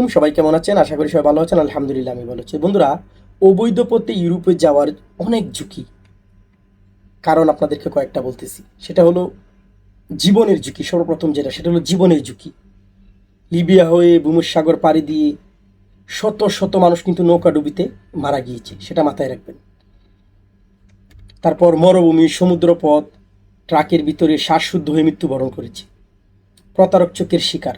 আলাইকুম। সবাই কেমন আছেন? আশা করি সবাই ভালো আছেন। আলহামদুলিল্লাহ, আমি ভালো আছি। বন্ধুরা অবৈধ পথে ইউরোপে যাওয়ার অনেক ঝুঁকি। কারণ আপনাদেরকে কয়েকটা বলতেছি। সেটা হলো জীবনের ঝুঁকি, সর্বপ্রথম যেটা, সেটা হলো জীবনের ঝুঁকি। লিবিয়া হয়ে ভূমসাগর পাড়ি দিয়ে শত শত মানুষ কিন্তু নৌকা ডুবিতে মারা গিয়েছে, সেটা মাথায় রাখবেন। তারপর মরুভূমি, সমুদ্রপথ, ট্রাকের ভিতরে শ্বাসশুদ্ধ হয়ে মৃত্যুবরণ করেছে। প্রতারক চোখের শিকার।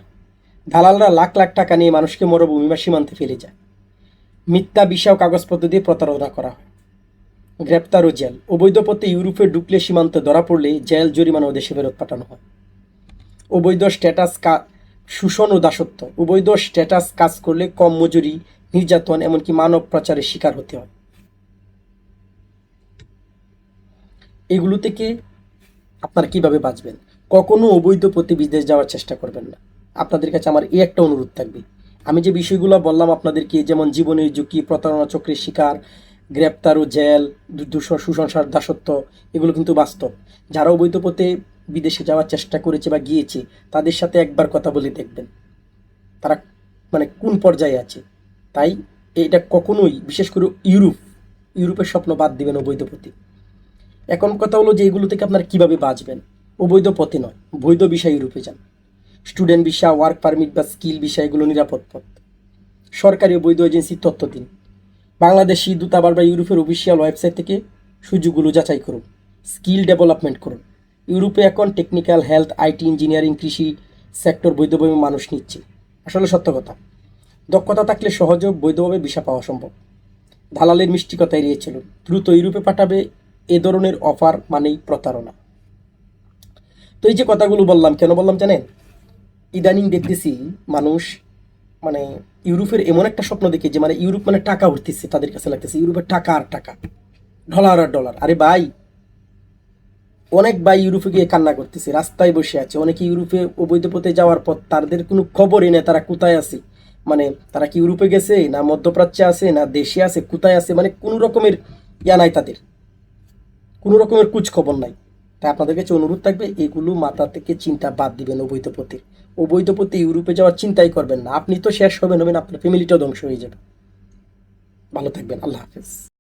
দালালরা লাখ লাখ টাকা নিয়ে মানুষকে মরুভূমি বা সীমান্তে ফেলে যায়। মিথ্যা বিষয় কাগজপত্র দিয়ে প্রতারণা করা হয়। গ্রেপ্তার ও জেল। অবৈধ পথে ইউরোপে ঢুকলে সীমান্তে ধরা পড়লে জেল জরিমানা ও দেশে ফেরত পাঠানো হয়। অবৈধ স্ট্যাটাস কা শোষণ ও দাসত্ব। অবৈধ স্ট্যাটাস কাজ করলে কম মজুরি, নির্যাতন, এমনকি মানব প্রচারের শিকার হতে হয়। এগুলো থেকে আপনারা কীভাবে বাঁচবেন? কখনো অবৈধ পথে বিদেশ যাওয়ার চেষ্টা করবেন না। আপনাদের কাছে আমার এই একটা অনুরোধ থাকবে। আমি যে বিষয়গুলো বললাম আপনাদেরকে, যেমন জীবনের ঝুঁকি, প্রতারণা, চক্রের শিকার, গ্রেপ্তার ও জেল, দু- দূষণ, সুসংসার, দাসত্ব, এগুলো কিন্তু বাস্তব। যারা অবৈধ পথে বিদেশে যাওয়ার চেষ্টা করেছে বা গিয়েছে, তাদের সাথে একবার কথা বলে দেখবেন। তারা মানে কোন পর্যায়ে আছে? তাই এটা কখনোই, বিশেষ করে ইউরোপ, ইউরোপের স্বপ্ন বাদ দিবেন অবৈধ পথে। এখন কথা হলো যে এগুলো থেকে আপনারা কীভাবে বাঁচবেন? অবৈধ পথে নয়, বৈধ বিষয় ইউরোপে যান। স্টুডেন্ট ভিসা ওয়ার্ক পারমিট বা স্কিল ভিসা এগুলো নিরাপদ পথ। সরকারি বৈধ এজেন্সির তথ্য দিন। বাংলাদেশি দূতাবাস বা ইউরোপের অফিসিয়াল ওয়েবসাইট থেকে সুযোগগুলো যাচাই করুন। স্কিল ডেভেলপমেন্ট করুন। ইউরোপে এখন টেকনিক্যাল হেলথ আইটি ইঞ্জিনিয়ারিং কৃষি সেক্টর বৈধভাবে মানুষ নিচ্ছে। আসলে সত্য কথা। দক্ষতা থাকলে সহজে বৈধভাবে ভিসা পাওয়া সম্ভব। দালালের মিষ্টি কথা এড়িয়ে দ্রুত ইউরোপে পাঠাবে এ ধরনের অফার মানেই প্রতারণা। তো এই যে কথাগুলো বললাম, কেন বললাম জানেন? ইদানিং দেখতেছি মানুষ মানে ইউরোপের এমন একটা স্বপ্ন দেখে যে মানে ইউরোপ মানে টাকা উঠতেছে তাদের কাছে লাগতেছে, ইউরোপের টাকা আর টাকা। ডলার আর ডলার। আরে ভাই, অনেক ভাই ইউরোপে গিয়ে কান্না করতেছে, রাস্তায় বসে আছে। অনেকে ইউরোপে অবৈধ পথে যাওয়ার পর তাদের কোনো খবরই নেই তারা কোথায় আছে। মানে তারা কি ইউরোপে গেছে, না মধ্যপ্রাচ্যে আছে, না দেশে আছে, কোথায় আছে? মানে কোনো রকমের ইয়া নাই তাদের। কোনো রকমের কুচ খবর নাই। তাই আপনাদের কাছে অনুরোধ থাকবে, এগুলো মাথা থেকে চিন্তা বাদ দিবেন অবৈধ পথে অবৈধ পথে ইউরোপে যাওয়ার চিন্তাই করবেন না। আপনি তো শেষ হবেন হবেন আপনার ফ্যামিলিটাও ধ্বংস হয়ে যাবে। ভালো থাকবেন, আল্লাহ হাফেজ।